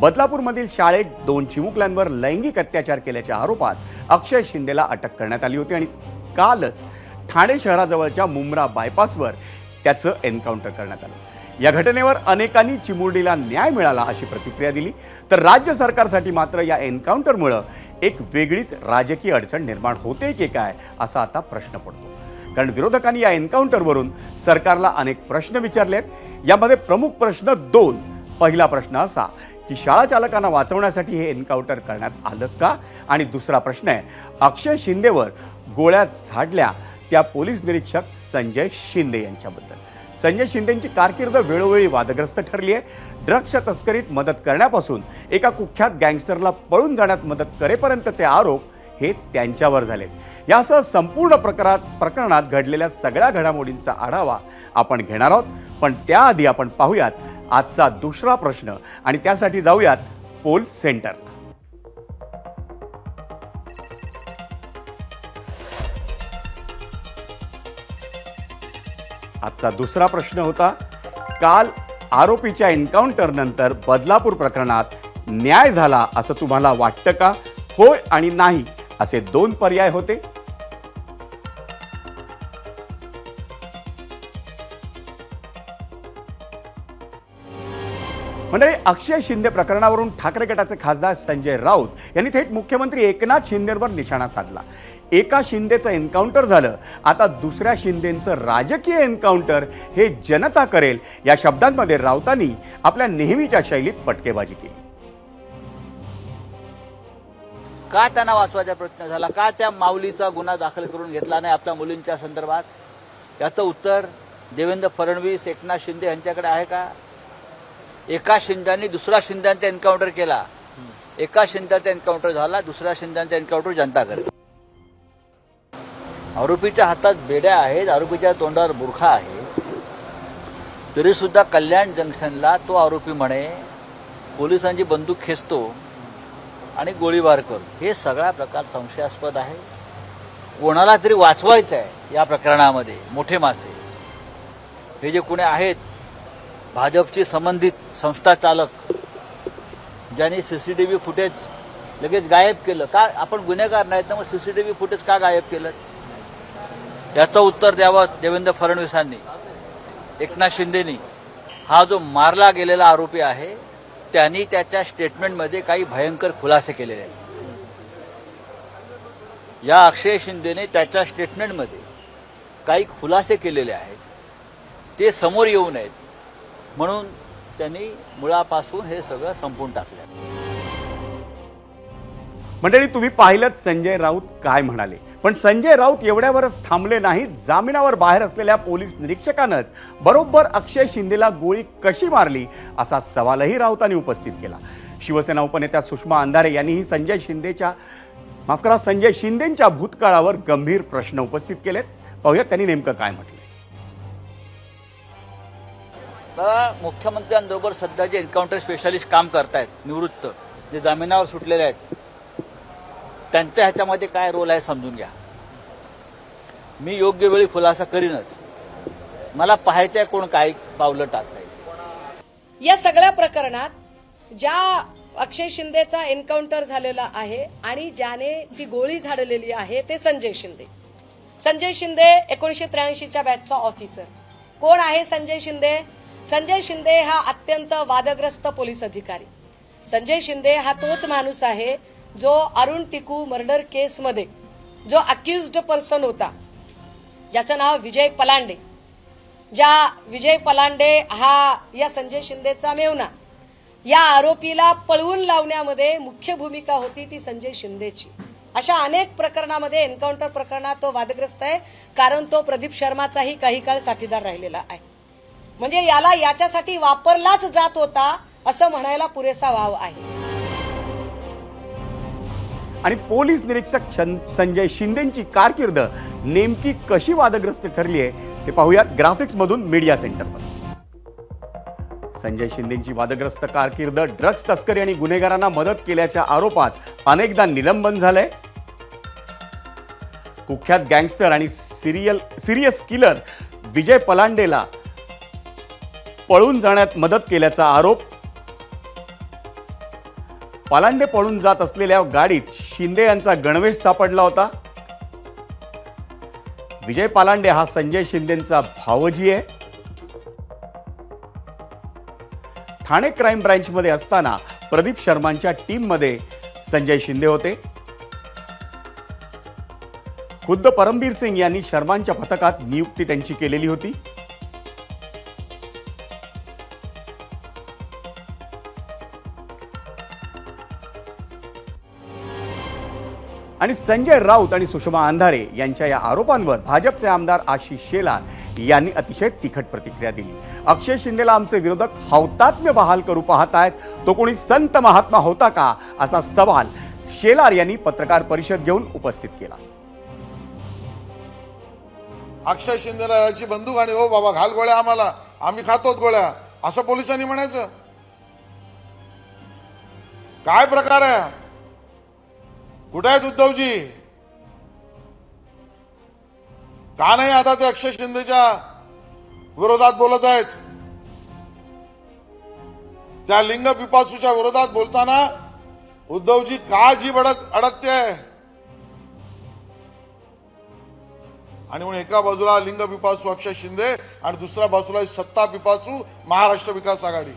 बदलापूरमधील शाळेत दोन चिमुकल्यांवर लैंगिक अत्याचार केल्याच्या आरोपात अक्षय शिंदेला अटक करण्यात आली होती आणि कालच ठाणे शहराजवळच्या मुंब्रा बायपासवर त्याचं एन्काउंटर करण्यात आलं. या घटनेवर अनेकांनी चिमुरडीला न्याय मिळाला अशी प्रतिक्रिया दिली. तर राज्य सरकारसाठी मात्र या एन्काउंटरमुळं एक वेगळीच राजकीय अडचण निर्माण होते की काय असा आता प्रश्न पडतो. कारण विरोधकांनी या एन्काउंटरवरून सरकारला अनेक प्रश्न विचारलेत. यामध्ये प्रमुख प्रश्न दोन. पहिला प्रश्न असा की शाळा चालकांना वाचवण्यासाठी हे एन्काउंटर करण्यात आलं का? आणि दुसरा प्रश्न आहे अक्षय शिंदेवर गोळ्या झाडल्या त्या पोलीस निरीक्षक संजय शिंदे यांच्याबद्दल. संजय शिंदेंची कारकीर्द वेळोवेळी वादग्रस्त ठरली आहे. ड्रग्सच्या तस्करीत मदत करण्यापासून एका कुख्यात गँगस्टरला पळून जाण्यात मदत करेपर्यंतचे आरोप हे त्यांच्यावर झालेत. यासह संपूर्ण प्रकारात प्रकरणात घडलेल्या सगळ्या घडामोडींचा आढावा आपण घेणार आहोत. पण त्याआधी आपण पाहूयात आजचा दुसरा प्रश्न आणि त्यासाठी जाऊयात पोल सेंटर. आजचा दुसरा प्रश्न होता काल आरोपीच्या एन्काउंटर नंतर बदलापूर प्रकरणात न्याय झाला असं तुम्हाला वाटतं का? होय आणि नाही असे दोन पर्याय होते. मंडळी अक्षय शिंदे प्रकरणावरून ठाकरे गटाचे खासदार संजय राऊत यांनी थेट मुख्यमंत्री एकनाथ शिंदेवर निशाणा साधला. एका शिंदेचं एन्काउंटर झालं आता दुसऱ्या शिंदेचं राजकीय एन्काउंटर हे जनता करेल या शब्दांमध्ये राऊतांनी आपल्या नेहमीच्या शैलीत फटकेबाजी केली. का त्यांना वाचवायचा प्रयत्न झाला? का त्या माऊलीचा गुन्हा दाखल करून घेतला नाही आपल्या मुलींच्या संदर्भात? याचं उत्तर देवेंद्र फडणवीस एकनाथ शिंदे यांच्याकडे आहे का? एका शिंद्यांनी दुसरा शिंद्यांचा एन्काउंटर केला. एका शिंद्याचा एन्काउंटर झाला दुसऱ्या शिंद्यांचा एन्काउंटर जनता करते. आरोपीच्या हातात बेड्या आहेत आरोपीच्या तोंडावर बुरखा आहे. तरी सुद्धा कल्याण जंक्शनला तो आरोपी म्हणे पोलिसांची बंदूक खेचतो आणि गोळीबार करतो. हे सगळा प्रकार संशयास्पद आहे. कोणाला तरी वाचवायचं आहे या प्रकरणामध्ये मोठे मासे. हे जे कुणी आहेत भाजपशी संबंधित संस्था चालक ज्यांनी सीसीटीव्ही फुटेज लगेच गायब केलं. का आपण गुन्हेगार नाहीत ना मग सीसीटीव्ही फुटेज का गायब केलं? याचं उत्तर द्यावं देवेंद्र फडणवीसांनी. एकनाथ शिंदेनी. हा जो मारला गेलेला आरोपी आहे त्यांनी त्याच्या स्टेटमेंटमध्ये काही भयंकर खुलासे केलेले आहेत. या अक्षय शिंदेने त्याच्या स्टेटमेंटमध्ये काही खुलासे केलेले आहेत. ते समोर येऊ नयेत. म्हणून त्यांनी मुळापासून हे सगळं संपून टाकलं. मंडळी तुम्ही पाहिलं संजय राऊत काय म्हणाले. पण संजय राऊत एवढ्यावरच थांबले नाहीत. जामिनावर बाहेर असलेल्या पोलीस निरीक्षकानंच बरोबर अक्षय शिंदेला गोळी कशी मारली असा सवालही राऊतांनी उपस्थित केला. शिवसेना उपनेत्या सुषमा अंधारे यांनीही संजय शिंदेच्या माफ करा संजय शिंदेंच्या भूतकाळावर गंभीर प्रश्न उपस्थित केलेत. पाहूयात त्यांनी नेमकं काय म्हटलं. तर मुख्यमंत्र्यांबरोबर सध्या जे एन्काउंटर स्पेशालिस्ट काम करतायत निवृत्त जे जामिनावर सुटलेले आहेत त्यांच्या ह्याच्यामध्ये काय रोल आहे समजून घ्या. मी योग्य वेळी खुलासा करीनच. मला पाहायचंय कोण काय पावलं टाकताय. या सगळ्या प्रकरणात ज्या अक्षय शिंदेचा एन्काउंटर झालेला आहे आणि ज्याने ती गोळी झाडलेली आहे ते संजय शिंदे. संजय शिंदे एकोणीशे त्र्याऐंशीच्या बॅचचा ऑफिसर कोण आहे संजय शिंदे? संजय शिंदे हा अत्यंत वादग्रस्त पोलीस अधिकारी. संजय शिंदे हा तोच माणूस आहे जो अरुण टिकू मर्डर केसमध्ये जो अक्युज्ड पर्सन होता. ज्याचं नाव विजय पलांडे. ज्या विजय पलांडे हा या संजय शिंदेचा मेवना या आरोपीला पळवून लावण्यामध्ये मुख्य भूमिका होती ती संजय शिंदेची. अशा अनेक प्रकरणामध्ये एन्काउंटर प्रकरणात तो वादग्रस्त आहे कारण तो प्रदीप शर्माचाही काही काळ साथीदार राहिलेला आहे. म्हणजे याला याच्यासाठी वापरलाच जात होता असं म्हणायला पुरेसा वाव आहे. आणि पोलीस निरीक्षक संजय शिंदेची कारकीर्द नेमकी कशी वादग्रस्त ठरली आहे ते पाहूयात ग्राफिक्स मधून मीडिया सेंटरमध्ये संजय शिंदेची वादग्रस्त कारकीर्द ड्रग्ज तस्करी आणि गुन्हेगारांना मदत केल्याच्या आरोपात अनेकदा निलंबन झालंय. कुख्यात गँगस्टर आणि सिरियल सिरियस किलर विजय पलांडेला पळून जाण्यात मदत केल्याचा आरोप. पालांडे पळून जात असलेल्या गाडीत शिंदे यांचा गणवेश सापडला होता. विजय पालांडे हा संजय शिंदेचा भावजी आहे. ठाणे क्राईम ब्रँचमध्ये असताना प्रदीप शर्मांच्या टीममध्ये संजय शिंदे होते. खुद्द परमबीर सिंग यांनी शर्मांच्या पथकात नियुक्ती त्यांची केलेली होती. आणि संजय राऊत आणि सुषमा अंधारे यांच्या या आरोपांवर भाजपचे आमदार आशिष शेलार यांनी अतिशय तिखट प्रतिक्रिया दिली. अक्षय शिंदेला आमचे विरोधक हौतात्म्य बहाल करू पाहत आहेत. तो कोणी संत महात्मा होता का? असा सवाल शेलार यांनी पत्रकार परिषद घेऊन उपस्थित केला. अक्षय शिंदेला याची बंदूक आणि हो बाबा घाल गोळ्या आम्हाला. आम्ही खातो गोळ्या. असं पोलिसांनी म्हणायचं. काय प्रकार आहे? कुठे आहेत उद्धवजी? का नाही आता ते अक्षय शिंदेच्या विरोधात बोलत आहेत? त्या लिंग पिपासूच्या विरोधात बोलताना उद्धवजी का जी अडक अडकते? आणि म्हणून एका बाजूला लिंग पिपासू अक्षय शिंदे आणि दुसऱ्या बाजूला सत्ता पिपासू महाराष्ट्र विकास आघाडी.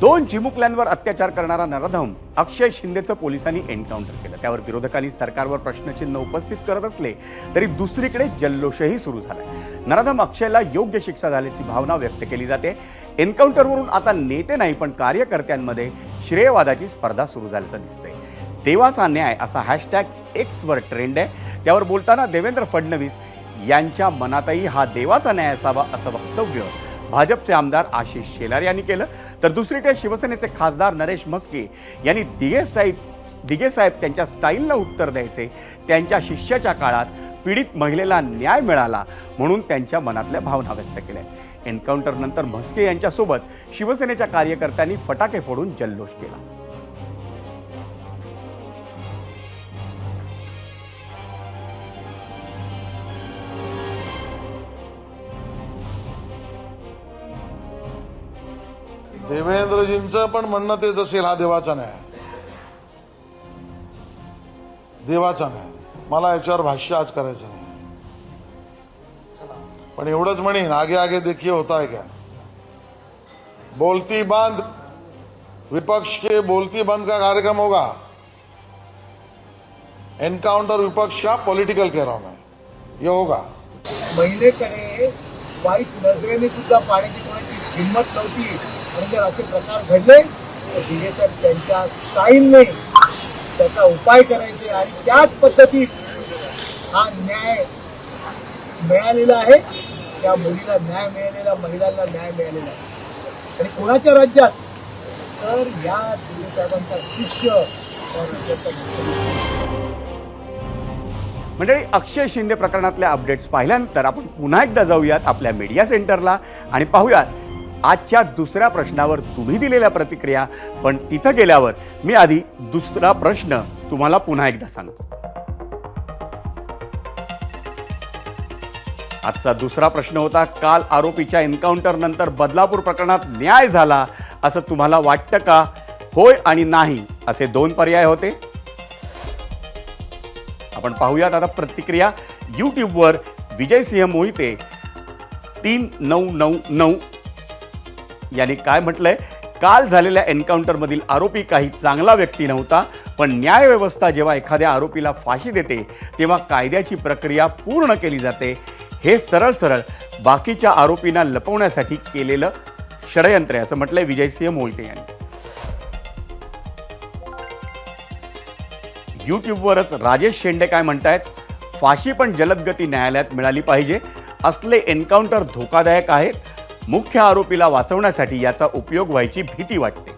दोन चिमुकल्यांवर अत्याचार करणारा नरधम अक्षय शिंदेचं पोलिसांनी एन्काउंटर केलं. त्यावर विरोधकांनी सरकारवर प्रश्नचिन्ह उपस्थित करत असले तरी दुसरीकडे जल्लोषही सुरू झालाय. नरधम अक्षयला योग्य शिक्षा झाल्याची भावना व्यक्त केली जाते. एन्काउंटरवरून आता नेते नाही पण कार्यकर्त्यांमध्ये श्रेयवादाची स्पर्धा सुरू झाल्याचं दिसतंय. देवाचा न्याय असा हॅशटॅग एक्सवर ट्रेंड आहे. त्यावर बोलताना देवेंद्र फडणवीस यांच्या मनातही हा देवाचा न्याय असावा असं वक्तव्य भाजपचे आमदार आशिष शेलार यांनी केलं. तर दुसरीकडे शिवसेनेचे खासदार नरेश म्हस्के यांनी दिगे स्टाईल दिगे साहेब त्यांच्या स्टाईलला उत्तर द्यायचे. त्यांच्या शिष्याच्या काळात पीडित महिलेला न्याय मिळाला म्हणून त्यांच्या मनातल्या भावना व्यक्त केल्या. एन्काउंटरनंतर म्हस्के यांच्यासोबत शिवसेनेच्या कार्यकर्त्यांनी फटाके फोडून जल्लोष केला. देवेंद्रजींचं पण म्हणणं तेच असेल हा देवाचा न्याय. देवाचा न्याय. मला याच्यावर भाष्य आज करायचं नाही. पण एवढंच म्हणेन आगे आगे देखिए होता है क्या बोलती बंद. विपक्ष के बोलती बंद का कार्यक्रम होगा? एनकाउंटर विपक्ष का पॉलिटिकल कह रहा हूं मैं. ये होगा. महिलेकडे वाईट नजरेने सुद्धा पाणी हिंमत नव्हती. जर असे प्रकार घडले तर दिघे तर त्यांच्या स्टाईलने त्याचा उपाय करायचे आणि त्याच पद्धतीत हा न्याय मिळालेला आहे. त्या मुलीला न्याय मिळालेला महिलांना न्याय मिळालेला आहे. आणि कोणाच्या राज्यात? तर या दिलेसाहेबांचा शिष्य मंडळी अक्षय शिंदे प्रकरणातल्या अपडेट्स पाहिल्यानंतर आपण पुन्हा एकदा जाऊयात आपल्या मीडिया सेंटरला आणि पाहूयात आजच्या दुसऱ्या प्रश्नावर तुम्ही दिलेल्या प्रतिक्रिया पण तिथं गेल्यावर मी आधी दुसरा प्रश्न तुम्हाला पुन्हा एकदा सांगतो. आजचा दुसरा प्रश्न होता काल आरोपीच्या एन्काउंटर नंतर बदलापूर प्रकरणात न्याय झाला असं तुम्हाला वाटतं का? होय आणि नाही असे दोन पर्याय होते. आपण पाहूयात आता प्रतिक्रिया. यूट्यूबवर विजयसिंह मोहिते तीन नऊ नऊ नऊ यांनी काय म्हटलंय? काल झालेल्या एन्काउंटरमधील आरोपी काही चांगला व्यक्ती नव्हता पण न्यायव्यवस्था जेव्हा एखाद्या आरोपीला फाशी देते तेव्हा कायद्याची प्रक्रिया पूर्ण केली जाते. हे सरळ सरळ बाकीच्या आरोपींना लपवण्यासाठी केलेलं षडयंत्र आहे असं म्हटलंय विजयसिंह मोहिते यांनी. यूट्यूबवरच राजेश शेंडे काय म्हणतायत? फाशी पण जलदगती न्यायालयात मिळाली पाहिजे. असले एन्काउंटर धोकादायक आहेत. मुख्य आरोपीला वाचवण्यासाठी याचा उपयोग व्हायची भीती वाटते.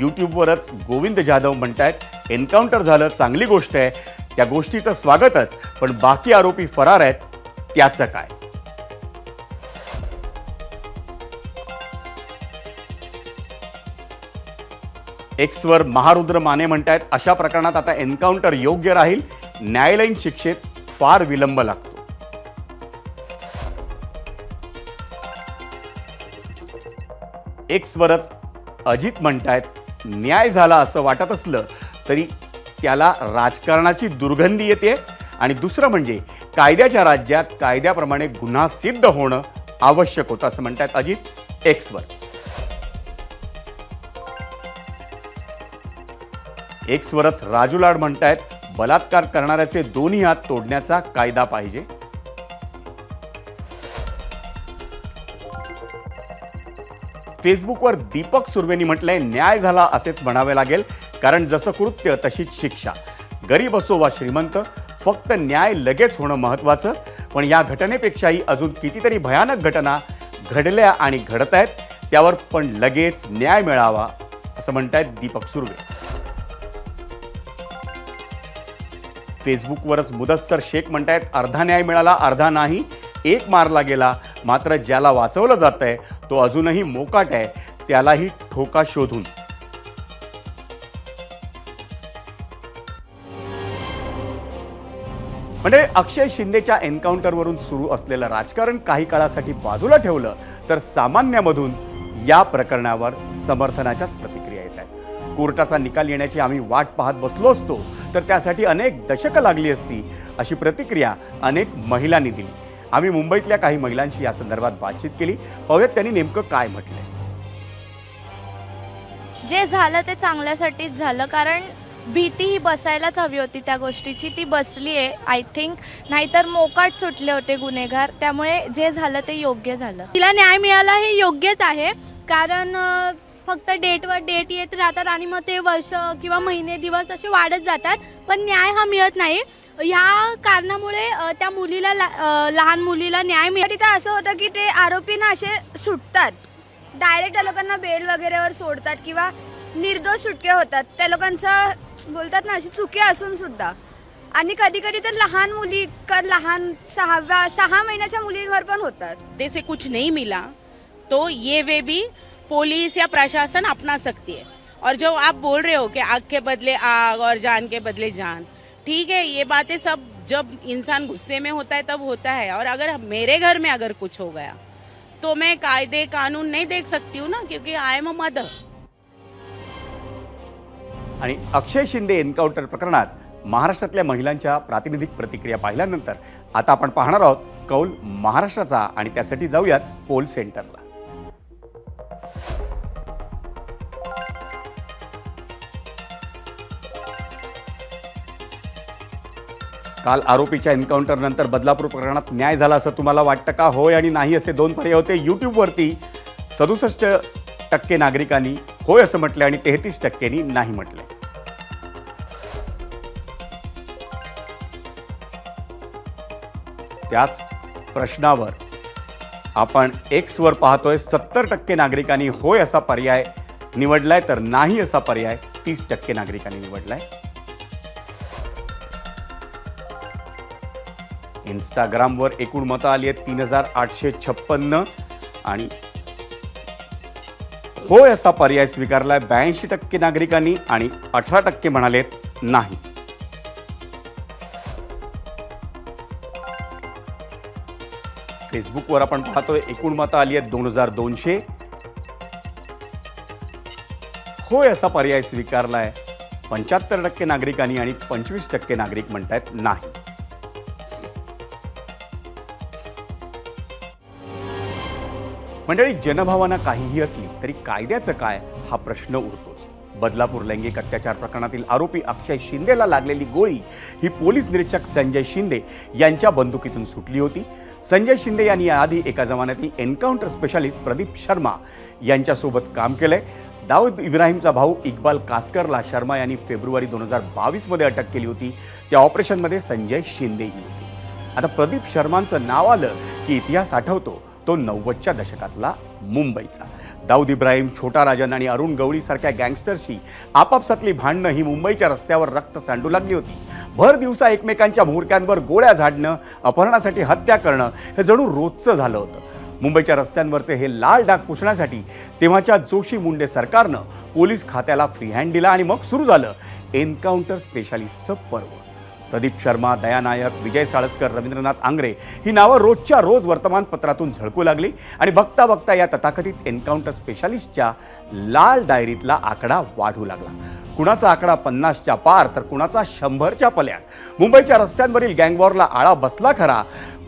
यूट्यूबवरच गोविंद जाधव म्हणतायत एन्काउंटर झालं चांगली गोष्ट आहे. त्या गोष्टीचं स्वागतच पण बाकी आरोपी फरार आहेत त्याचं काय? एक्सवर महारुद्र माने म्हणतायत अशा प्रकरणात आता एन्काउंटर योग्य राहील. न्यायालयीन शिक्षेत फार विलंब लागतो. एक्सवरच अजित म्हणतायत न्याय झाला असं वाटत असलं तरी त्याला राजकारणाची दुर्गंधी येते आणि दुसरं म्हणजे कायद्याच्या राज्यात कायद्याप्रमाणे गुन्हा सिद्ध होणं आवश्यक होतं असं म्हणतात अजित एक्सवर एक्सवरच राजू लाड म्हणतायत बलात्कार करणाऱ्याचे दोन्ही हात तोडण्याचा कायदा पाहिजे. फेसबुकवर दीपक सुर्वेनी म्हटलंय न्याय झाला असेच म्हणावे लागेल कारण जसं कृत्य तशीच शिक्षा. गरीब असो वा श्रीमंत फक्त न्याय लगेच होणं महत्वाचं. पण या घटनेपेक्षाही अजून कितीतरी भयानक घटना घडल्या आणि घडत आहेत त्यावर पण लगेच न्याय मिळावा असं म्हणतायत दीपक सुर्वे. फेसबुकवरच मुदस्सर शेख म्हणतायत अर्धा न्याय मिळाला अर्धा नाही. एक मारला गेला मात्र ज्याला वाचवलं जात आहे तो अजूनही मोकाट आहे त्यालाही ठोका शोधून. म्हणजे अक्षय शिंदेच्या एन्काउंटरवरून सुरू असलेलं राजकारण काही काळासाठी बाजूला ठेवलं तर सामान्यामधून या प्रकरणावर समर्थनाच्याच प्रतिक्रिया येत आहेत. कोर्टाचा निकाल येण्याची आम्ही वाट पाहत बसलो असतो तर त्यासाठी अनेक दशकं लागली असती अशी प्रतिक्रिया अनेक महिलांनी दिली. आम्ही मुंबईतल्या काही महिलांशी या संदर्भात बातचीत केली. पाहूयात त्यांनी नेमकं काय म्हटलंय. जे झालं ते चांगल्यासाठीच झालं कारण भीती ही बसायलाच हवी होती त्या गोष्टीची. ती बसली आहे आय थिंक नाहीतर मोकाट सुटले होते गुन्हेगार. त्यामुळे जे झालं ते योग्य झालं. तिला न्याय मिळाला हे योग्यच आहे. कारण फक्त डेटवर डेट येत राहतात आणि मग ते वर्ष किंवा महिने दिवस असे वाढत जातात. पण न्याय हा मिळत नाही. ह्या कारणामुळे त्या मुलीला लहान मुलीला न्याय मिळत तिथं असं होतं की ते आरोपी ना असे सुटतात. डायरेक्ट त्या लोकांना बेल वगैरेवर सोडतात किंवा निर्दोष सुटके होतात. त्या लोकांचं बोलतात ना अशी चुकी असून सुद्धा. आणि कधी कधी तर लहान मुली क- लहान सहाव्या सहा महिन्याच्या मुलींवर पण होतात. खाते से कुछ नहीं मिला तो ये वे भी पुलिस या प्रशासन अपना सकती है। और जो आप बोल रहे हो कि आग के बदले आग और जान के बदले जान ठीक है ये बातें सब जब इंसान गुस्से में होता है तब होता है। और अगर मेरे घर में अगर कुछ हो गया तो मैं कायदे कानून नहीं देख सकती हूँ ना क्योंकि आई एम अ मदर आणि अक्षय शिंदे एन्काउंटर प्रकरणात महाराष्ट्रातल्या महिलांच्या प्रातिनिधिक प्रतिक्रिया पाहिल्यानंतर आता आपण पाहणार आहोत कौल महाराष्ट्राचा आणि त्यासाठी जाऊयात पोल सेंटरला. काल आरोपीच्या एन्काउंटरनंतर बदलापूर प्रकरणात न्याय झाला असं तुम्हाला वाटतं का? होय आणि नाही असे दोन पर्याय होते. यूट्यूबवरती सदुसष्ट टक्के नागरिकांनी होय असं म्हटलं आणि तेहतीस टक्क्यांनी नाही म्हटले त्याच प्रश्नावर आपण एक्सवर पाहतोय सत्तर टक्के नागरिकांनी होय असा पर्याय निवडलाय तर नाही असा पर्याय तीस टक्के नागरिकांनी निवडलाय. इंस्टाग्रामवर एकूण मतं आली आहेत तीन हजार आठशे छप्पन्न. आणि होय असा पर्याय स्वीकारलाय ब्याऐंशी टक्के नागरिकांनी आणि अठरा टक्के म्हणालेत नाही. फेसबुकवर आपण पाहतोय एकूण मतं आली आहेत दोन हजार दोनशे. होय असा पर्याय स्वीकारलाय पंच्याहत्तर टक्के नागरिकांनी आणि पंचवीस टक्के नागरिक म्हणतायत नाही. मंडळी जनभावना काहीही असली तरी कायद्याचं काय हा प्रश्न उरतोच. बदलापूर लैंगिक अत्याचार प्रकरणातील आरोपी अक्षय शिंदेला लागलेली गोळी ही पोलीस निरीक्षक संजय शिंदे यांच्या बंदुकीतून सुटली होती. संजय शिंदे यांनी याआधी एका जमान्यातील एन्काउंटर स्पेशालिस्ट प्रदीप शर्मा यांच्यासोबत काम केलंय. दाऊद इब्राहिमचा भाऊ इक्बाल कास्करला शर्मा यांनी फेब्रुवारी दोन हजार बावीसमध्ये अटक केली होती. त्या ऑपरेशनमध्ये संजय शिंदेही होती. आता प्रदीप शर्मांचं नाव आलं की इतिहास आठवतो. तो नव्वदच्या दशकातला मुंबईचा. दाऊद इब्राहिम छोटा राजन आणि अरुण गवळीसारख्या गँगस्टरशी आपापसातली भांडणं ही मुंबईच्या रस्त्यावर रक्त सांडू लागली होती. भर दिवसा एकमेकांच्या मुहूर्त्यांवर गोळ्या झाडणं अपहरणासाठी हत्या करणं हे जणू रोजचं झालं होतं. मुंबईच्या रस्त्यांवरचे हे लाल डाग पुसण्यासाठी तेव्हाच्या जोशी मुंडे सरकारनं पोलीस खात्याला फ्री हँड दिला आणि मग सुरू झालं एन्काउंटर स्पेशालिस्टचं पर्व. प्रदीप शर्मा दयानायक विजय साळसकर रवींद्रनाथ आंग्रे ही नावं रोजच्या रोज वर्तमानपत्रातून झळकू लागली आणि बघता बघता या तथाकथित एन्काउंटर स्पेशालिस्टच्या लाल डायरीतला आकडा वाढू लागला. कुणाचा आकडा पन्नासच्या पार तर कुणाचा शंभरच्या पल्यात? मुंबईच्या रस्त्यांवरील गँगवॉरला आळा बसला खरा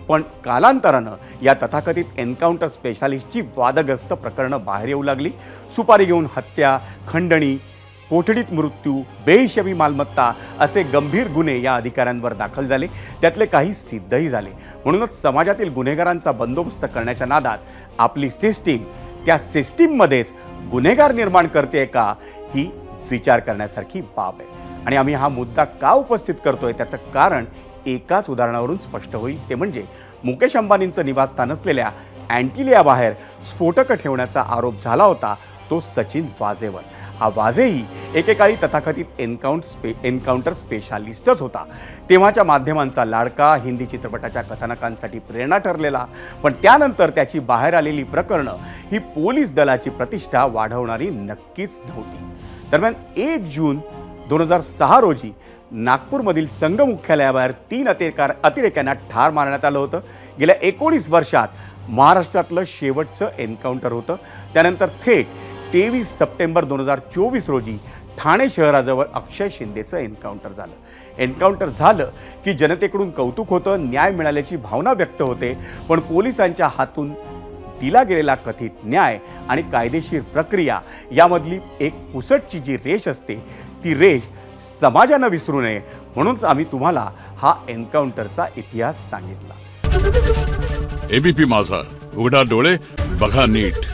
पण कालांतरानं या तथाकथित एन्काउंटर स्पेशालिस्टची वादग्रस्त प्रकरणं बाहेर येऊ लागली. सुपारी घेऊन हत्या खंडणी कोठडीत मृत्यू बेहिशेबी मालमत्ता असे गंभीर गुन्हे या अधिकाऱ्यांवर दाखल झाले. त्यातले काही सिद्धही झाले. म्हणूनच समाजातील गुन्हेगारांचा बंदोबस्त करण्याच्या नादात आपली सिस्टीम त्या सिस्टीममध्येच गुन्हेगार निर्माण करते का ही विचार करण्यासारखी बाब आहे. आणि आम्ही हा मुद्दा का उपस्थित करतोय त्याचं कारण एकाच उदाहरणावरून स्पष्ट होईल. ते म्हणजे मुकेश अंबानींचं निवासस्थान असलेल्या अँटिलियाबाहेर स्फोटकं ठेवण्याचा आरोप झाला होता तो सचिन वाजेवर हा एकेकाळी तथाकथित एन्काउंट स्पे एन्काउंटर स्पेशालिस्टच होता. तेव्हाच्या माध्यमांचा लाडका हिंदी चित्रपटाच्या कथानकांसाठी प्रेरणा ठरलेला पण त्यानंतर त्याची बाहेर आलेली प्रकरणं ही पोलीस दलाची प्रतिष्ठा वाढवणारी नक्कीच नव्हती. दरम्यान एक जून दोन हजार सहा रोजी नागपूरमधील संघ मुख्यालयाबाहेर तीन अतिरेकार अतिरेक्यांना ठार मारण्यात आलं होतं. गेल्या एकोणीस वर्षात महाराष्ट्रातलं शेवटचं एन्काउंटर होतं. त्यानंतर थेट तेवीस सप्टेंबर दोन हजार चोवीस रोजी ठाणे शहराजवळ अक्षय शिंदेचं एन्काउंटर झालं. एन्काउंटर झालं की जनतेकडून कौतुक होतं न्याय मिळाल्याची भावना व्यक्त होते पण पोलिसांच्या हातून दिला गेलेला कथित न्याय आणि कायदेशीर प्रक्रिया यामधली एक पुसटची जी रेष असते ती रेष समाजानं विसरू नये म्हणूनच आम्ही तुम्हाला हा एन्काउंटरचा इतिहास सांगितला. एबीपी माझा उघडा डोळे बघा नीट.